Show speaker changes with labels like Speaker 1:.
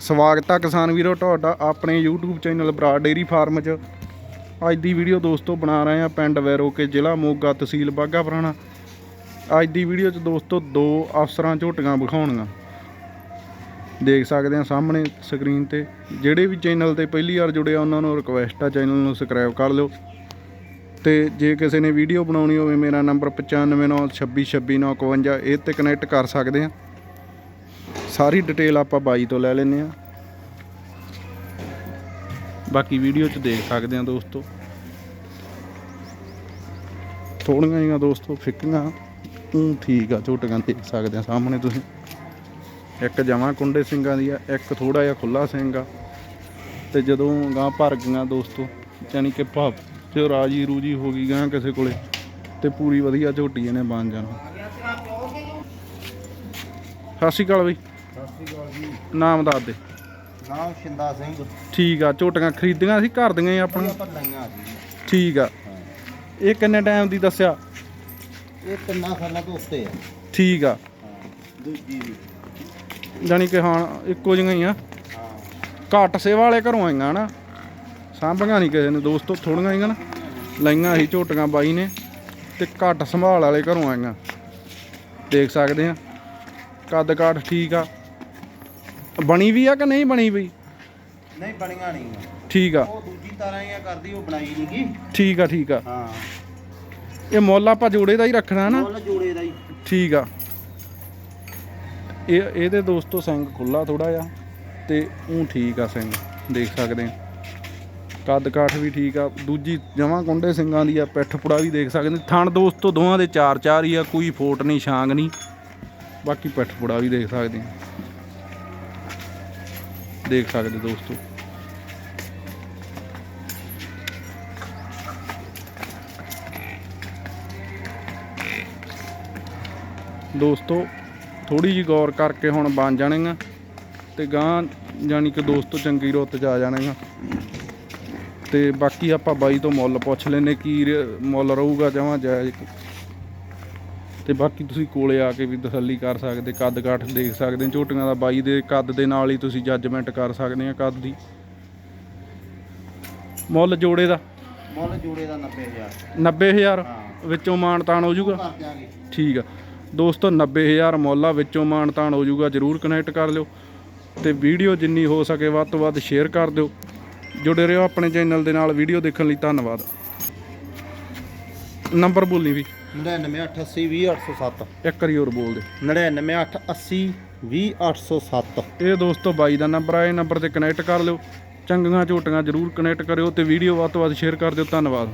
Speaker 1: ਸਵਾਗਤ ਆ ਕਿਸਾਨ ਵੀਰੋ ਤੁਹਾਡਾ ਆਪਣੇ YouTube ਚੈਨਲ ਬਰਾ ਡੇਰੀ ਫਾਰਮ 'ਚ। ਅੱਜ ਦੀ ਵੀਡੀਓ ਦੋਸਤੋ ਬਣਾ ਰਹੇ ਆ ਪਿੰਡ ਵੈਰੋਕੇ ਜ਼ਿਲ੍ਹਾ ਮੋਗਾ ਤਹਿਸੀਲ ਬਾਘਾ ਪੁਰਾਣਾ। ਅੱਜ ਦੀ ਵੀਡੀਓ 'ਚ ਦੋਸਤੋ ਦੋ ਅਫਸਰਾਂ ਝੋਟੀਆਂ ਵਿਖਾਉਣੀਆਂ। ਦੇਖ ਸਕਦੇ ਆ ਸਾਹਮਣੇ ਸਕਰੀਨ ਤੇ। ਜਿਹੜੇ ਵੀ ਚੈਨਲ ਤੇ ਪਹਿਲੀ ਵਾਰ ਜੁੜੇ ਆ, ਉਹਨਾਂ ਨੂੰ ਰਿਕੁਐਸਟ ਆ ਚੈਨਲ ਨੂੰ ਸਬਸਕ੍ਰਾਈਬ ਕਰ ਲਿਓ। ਤੇ ਜੇ ਕਿਸੇ ਨੇ ਵੀਡੀਓ ਬਣਾਉਣੀ ਹੋਵੇ, ਮੇਰਾ ਨੰਬਰ 9596262951 ਇਹ ਤੇ ਕਨੈਕਟ ਕਰ ਸਕਦੇ ਆ ਸਾਰੀ ਡਿਟੇਲ ਆਪਾਂ ਬਾਈ ਤੋਂ ਲੈ ਲੈਨੇ ਆ ਬਾਕੀ ਵੀਡੀਓ 'ਚ ਦੇਖ ਸਕਦੇ ਆ ਦੋਸਤੋ। ਥੋੜੀਆਂ ਜਿਹੀਆਂ ਦੋਸਤੋ ਫਿੱਕੀਆਂ। ਤੂੰ ਠੀਕ ਆ, ਝੋਟੀਆਂ ਦੇਖ ਸਕਦੇ ਆ ਸਾਹਮਣੇ ਤੁਸੀਂ। ਇੱਕ ਜਮਾਂ ਕੁੰਡੇ ਸਿੰਘਾਂ ਦੀ ਆ, ਇੱਕ ਥੋੜਾ ਜਿਹਾ ਖੁੱਲਾ ਸਿੰਘ ਆ। ਤੇ ਜਦੋਂ ਗਾਂ ਭਰ ਗਈਆਂ ਦੋਸਤੋ, ਯਾਨੀ ਕਿ ਭਾਵ ਤੇ ਰਾਜੀ ਰੂਜੀ ਹੋ ਗਈ ਗਾਂ ਕਿਸੇ ਕੋਲੇ, ਤੇ ਪੂਰੀ ਵਧੀਆ ਝੋਟੀ ਇਹਨੇ ਬਣ ਜਾਣਾ। ਸਤਿ ਸ਼੍ਰੀ ਅਕਾਲ ਬਈ।
Speaker 2: ਸਤਿ ਸ਼੍ਰੀ ਅਕਾਲ ਜੀ।
Speaker 1: ਨਾਮ ਦੱਸ ਦੇ।
Speaker 2: ਨਾਮ ਸ਼ਿੰਦਾ ਸਿੰਘ।
Speaker 1: ਠੀਕ ਆ ਝੋਟੀਆਂ ਖਰੀਦੀਆਂ ਸੀ ਘਰ ਦੀਆਂ ਹੀ ਆਪਣੀਆਂ
Speaker 2: ਆਪਾਂ ਲਈਆਂ ਜੀ
Speaker 1: ਠੀਕ ਆ। ਇਹ ਕਿੰਨੇ ਟਾਈਮ ਦੀ ਦੱਸਿਆ?
Speaker 2: ਇਹ ਤਿੰਨਾਂ ਸਾਲਾਂ ਤੋਂ ਉੱਤੇ ਆ।
Speaker 1: ਠੀਕ ਆ।
Speaker 2: ਦੂਜੀ ਵੀ।
Speaker 1: ਜਾਣੀ ਕਿ ਹਾਂ ਇੱਕੋ ਜਿਹੀਆਂ ਹੀ ਆ। ਘੱਟ ਸੇਵਾ ਵਾਲੇ ਘਰੋਂ ਆਈਆਂ ਨਾ। ਸਾਂਭੀਆਂ ਨਹੀਂ ਕਿਸੇ ਨੇ ਦੋਸਤੋ ਥੋੜੀਆਂ ਆਈਆਂ ਨਾ। ਲਈਆਂ ਸੀ ਝੋਟੀਆਂ ਬਾਈ ਨੇ ਤੇ ਘੱਟ ਸੰਭਾਲ ਵਾਲੇ ਘਰੋਂ ਆਈਆਂ। ਦੇਖ ਸਕਦੇ ਆ। ਕੱਦ ਕਾਠ ਠੀਕ ਆ। ਬਣੀ ਵੀ ਆ ਕਿ ਨਹੀਂ ਬਣੀ ਬਈ
Speaker 2: ਨਹੀਂ ਬਣੀਆਂ ਨਹੀਂ ਆ।
Speaker 1: ਠੀਕ ਆ।
Speaker 2: ਉਹ ਦੂਜੀ ਤਰ੍ਹਾਂ ਹੀ ਆ ਕਰਦੀ ਉਹ ਬਣਾਈ ਨਹੀਂ ਗੀ।
Speaker 1: ਠੀਕ ਆ ਠੀਕ ਆ।
Speaker 2: ਹਾਂ।
Speaker 1: ਇਹ ਮੁੱਲ ਆਪਾਂ ਜੋੜੇ ਦਾ ਹੀ ਰੱਖਣਾ ਨਾ।
Speaker 2: ਮੁੱਲ ਜੋੜੇ ਦਾ ਹੀ।
Speaker 1: ਠੀਕ ਆ। ਇਹ ਇਹਦੇ ਦੋਸਤੋ ਸਿੰਘ ਖੁੱਲਾ ਥੋੜਾ ਜਿਹਾ ਤੇ ਉਹ ਠੀਕ ਆ ਸਿੰਘ ਦੇਖ ਸਕਦੇ ਆ। ਕੱਦ ਕਾਠ ਵੀ ਠੀਕ ਆ। ਦੂਜੀ ਜਮਾਂ ਕੁੰਡੇ ਸਿੰਘਾਂ ਦੀ ਆ ਪਿੱਠ ਪੁੜਾ ਵੀ ਦੇਖ ਸਕਦੇ ਥਣ ਦੋਸਤੋ ਦੋਵਾਂ ਦੇ ਚਾਰ ਚਾਰ ਹੀ ਆ ਕੋਈ ਫੋਟ ਨਹੀਂ ਛਾਂਗ ਨਹੀਂ। ਬਾਕੀ ਪਿੱਠ ਪੁੜਾ ਵੀ ਦੇਖ ਸਕਦੇ ਆ। ਦੇਖ ਸਕਦੇ ਦੋਸਤੋ। ਦੋਸਤੋ ਥੋੜੀ ਜੀ ਗੌਰ ਕਰਕੇ ਹੁਣ ਬਣ ਜਾਣੇਗਾ ਤੇ ਗਾਂ ਜਾਨੀ ਕਿ ਦੋਸਤੋ ਚੰਗੀ ਰੁੱਤ 'ਚ ਆ ਜਾਣਗੀਆਂ ਤੇ ਬਾਕੀ ਆਪਾਂ ਬਾਈ ਤੋਂ ਮੁੱਲ ਪੁੱਛ ਲੈਨੇ ਕੀ ਮੁੱਲ ਰਹੂਗਾ ਜਮਾਂ ਜਾਇਜ਼। ਤੇ ਬਾਕੀ ਤੁਸੀਂ ਕੋਲੇ ਆ ਕੇ ਵੀ ਤਸੱਲੀ ਕਰ ਸਕਦੇ ਕੱਦ ਕਾਠ ਦੇਖ ਸਕਦੇ ਝੋਟੀਆਂ ਦਾ ਬਾਈ ਦੇ ਕੱਦ ਦੇ ਨਾਲ ਹੀ ਤੁਸੀਂ ਜੱਜਮੈਂਟ ਕਰ ਸਕਦੇ ਆ ਕੱਦ ਦੀ। ਮੁੱਲ ਜੋੜੇ ਦਾ?
Speaker 2: ਮੁੱਲ ਜੋੜੇ ਦਾ 90000
Speaker 1: 90000
Speaker 2: ਹਾਂ।
Speaker 1: ਵਿੱਚੋਂ ਮਾਣ ਤਾਣ ਹੋ ਜਾਊਗਾ? ਠੀਕ ਆ। ਦੋਸਤੋ 90000 ਮੁੱਲ ਆ ਵਿੱਚੋਂ ਮਾਣ ਤਾਣ ਹੋ ਜਾਊਗਾ ਜਰੂਰ ਕਨੈਕਟ ਕਰ ਲਿਓ। ਤੇ ਵੀਡੀਓ ਜਿੰਨੀ ਹੋ ਸਕੇ ਵੱਧ ਤੋਂ ਵੱਧ ਸ਼ੇਅਰ ਕਰ ਦਿਓ। ਜੁੜੇ ਰਹੋ ਆਪਣੇ ਚੈਨਲ ਦੇ ਨਾਲ ਵੀਡੀਓ ਦੇਖਣ ਲਈ ਧੰਨਵਾਦ। ਨੰਬਰ ਬੋਲੀ ਵੀ।
Speaker 2: 99880
Speaker 1: ਇੱਕ ਵਾਰੀ ਹੋਰ ਬੋਲ ਦੇ।
Speaker 2: 99880 20807
Speaker 1: ਇਹ ਦੋਸਤੋ ਬਾਈ ਦਾ ਨੰਬਰ ਆ ਇਹ ਨੰਬਰ ਤੇ ਕਨੈਕਟ ਕਰ ਲਿਓ। ਚੰਗੀਆਂ ਝੋਟੀਆਂ ਜਰੂਰ ਕਨੈਕਟ ਕਰਿਓ ਤੇ ਵੀਡੀਓ ਵੱਧ ਤੋਂ ਵੱਧ ਸ਼ੇਅਰ ਕਰ ਦਿਓ। ਧੰਨਵਾਦ।